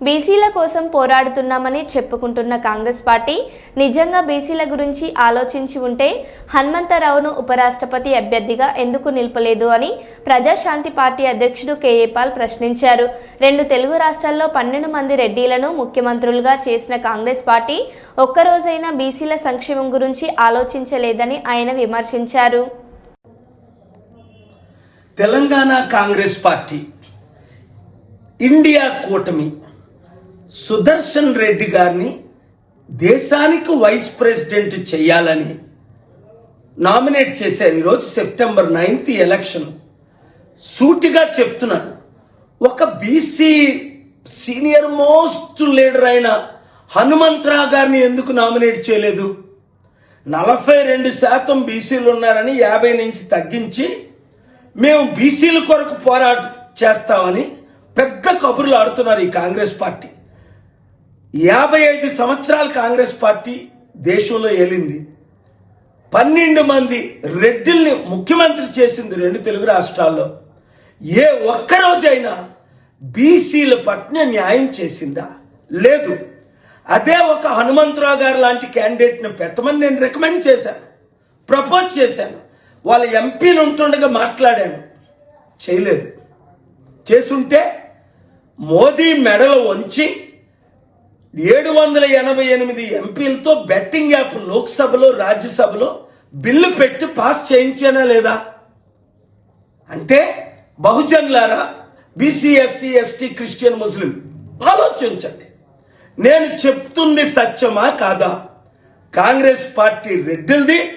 బీసీల కోసం పోరాడుతున్నామని చెప్పుకుంటున్న కాంగ్రెస్ పార్టీ నిజంగా బీసీల గురించి ఆలోచించి ఉంటే హనుమంతరావును ఉపరాష్ట్రపతి అభ్యర్థిగా ఎందుకు నిలపలేదు అని ప్రజాశాంతి పార్టీ అధ్యక్షుడు కేఏపాల్ ప్రశ్నించారు. రెండు తెలుగు రాష్ట్రాల్లో పన్నెండు మంది రెడ్డిలను ముఖ్యమంత్రులుగా చేసిన కాంగ్రెస్ పార్టీ ఒక్కరోజైనా బీసీల సంక్షేమం గురించి ఆలోచించలేదని ఆయన విమర్శించారు. తెలంగాణ కాంగ్రెస్ పార్టీ ఇండియా కూటమి సుదర్శన్ రెడ్డి గారిని దేశానికి వైస్ ప్రెసిడెంట్ చేయాలని నామినేట్ చేశారు. ఈరోజు సెప్టెంబర్ నైన్త్ ఎలక్షన్. సూటిగా చెప్తున్నాను. ఒక బీసీ సీనియర్ మోస్ట్ లీడర్ అయిన హనుమంతరావు గారిని ఎందుకు నామినేట్ చేయలేదు? నలభై రెండు శాతం బీసీలు ఉన్నారని యాభై నుంచి తగ్గించి మేము బీసీల కొరకు పోరాట చేస్తామని పెద్ద కబుర్లు ఆడుతున్నారు ఈ కాంగ్రెస్ పార్టీ. యాభై ఐదు సంవత్సరాలు కాంగ్రెస్ పార్టీ దేశంలో ఏలింది. పన్నెండు మంది రెడ్డిల్ని ముఖ్యమంత్రి చేసింది రెండు తెలుగు రాష్ట్రాల్లో. ఏ ఒక్కరోజైనా బీసీల పట్ల న్యాయం చేసిందా? లేదు. అదే ఒక హనుమంతరావు గారు లాంటి క్యాండిడేట్ని పెట్టమని నేను రికమెండ్ చేశాను. ప్రపోజ్ చేశాను. వాళ్ళ ఎంపీలు ఉంటుండగా మాట్లాడాను. చేయలేదు. చేసుంటే మోదీ మెడలు వంచి ఏడు వందల ఎనభై ఎనిమిది ఎంపీలతో బెట్టింగ్ యాప్ లోక్సభలో రాజ్యసభలో బిల్లు పెట్టి పాస్ చేయించానా లేదా? అంటే బహుజన్లారా BC SC ST Christian Muslim ఆలోచించండి. నేను చెప్తుంది సత్యమా కాదా? కాంగ్రెస్ పార్టీ రెడ్డిల్ది